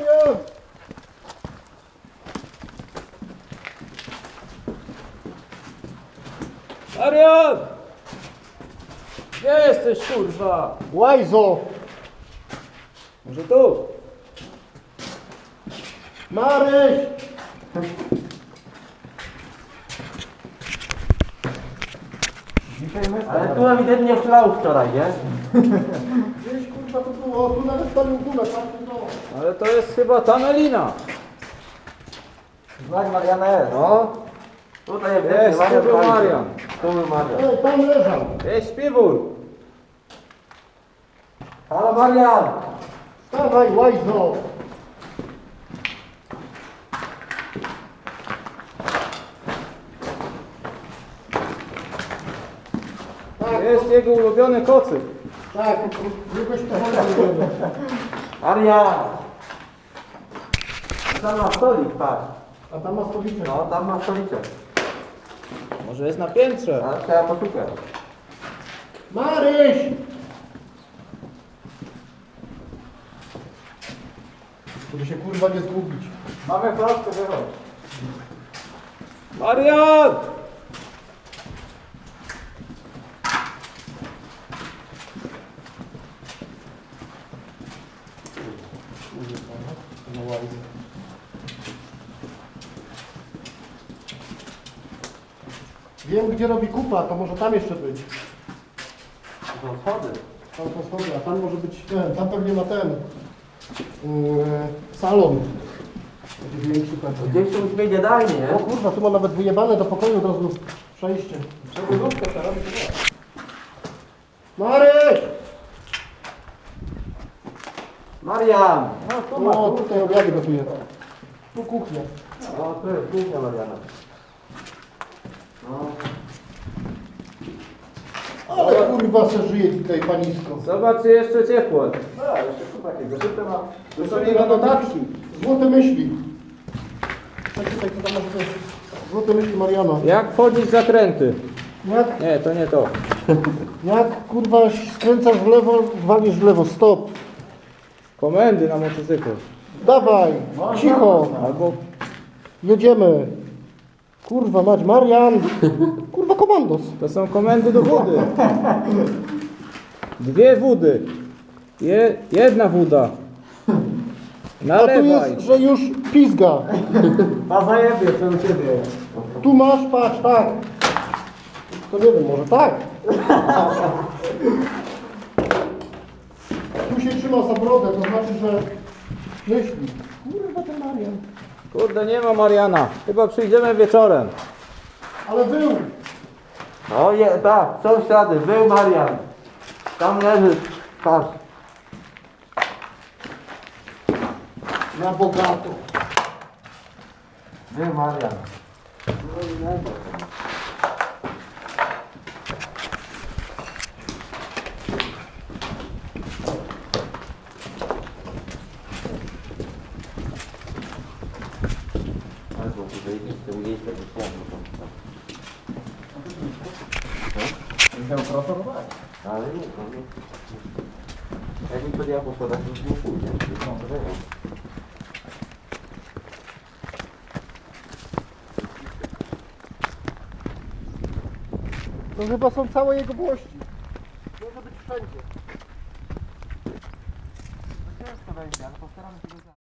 Marian! Marian! Gdzie jesteś, kurwa? Łajzo! Może tu? Maryś! Ale tu ewidentnie chlał wczoraj, nie? Gdzieś kurwa to było, tu nawet palił gumę, tam tu. Ale to jest chyba ta melina. Znak Mariana jest. No. Tutaj ewidentnie Jest, tu był palił. Marian. Tu był Marian. Ej, tam leżał. Jest śpiwór. Halo Marian! Stawaj, łajzo! Jest jego ulubiony kocyk. tak, długość to chodzi. Marian! Tam ma stolik, patrz. A tam ma stoliczek. No, tam ma stoliczek. Może jest na piętrze. Ale trzeba poszukać. Maryś! Żeby się kurwa nie zgubić. Mamy flaszkę, wychodź. Marian! Wiem gdzie robi kupa, to może tam jeszcze być. To są schody. Tam są schody, a tam może być ten, tam pewnie ma ten yy, salon. Będzie większy pewnie. Gdzieś tu musimy jadalnie, O nie? kurwa, tu ma nawet wyjebane do pokoju od razu przejście. Maryś! Marian! O, tutaj obiady gotuje. Tu kuchnia. O, tu jest kuchnia Mariana. No. Ale kurwa se żyje tutaj panisko. Zobacz, jeszcze ciepło. A, jeszcze tu takie zażyte ma. To są jego notatki. Złote myśli. Tak, tutaj, co tam może być? Złote myśli Mariana. Jak wchodzić zakręty? Jak, Nie, to nie to. jak kurwa skręcasz w lewo, walisz w lewo, stop. Komendy na motocyklu. Dawaj, cicho, Albo jedziemy. Kurwa mać, Marian. Kurwa komandos. to są komendy do wody. Dwie wody. Je, jedna woda. A tu Nalewaj. jest, że już pizga. A zajebie, co u ciebie. Tu masz, patrz, tak. To nie wiem, może tak. Tu się trzyma za brodę, to znaczy, że myśli. Kurwa ten Marian. Kurde, nie ma Mariana. Chyba przyjdziemy wieczorem. Ale był. No je, tak, są ślady, był Marian. Tam leży, patrz. Na bogato. Był Marian. Albo tutaj listy ujęć tego słowa. Musiał pracować. Ale nie, to nie. Jakbym to ja poszedł, to już nie pójdzie. No, to. To chyba są całe jego włości. Może być wszędzie. To ciężko będzie, ale postaramy się go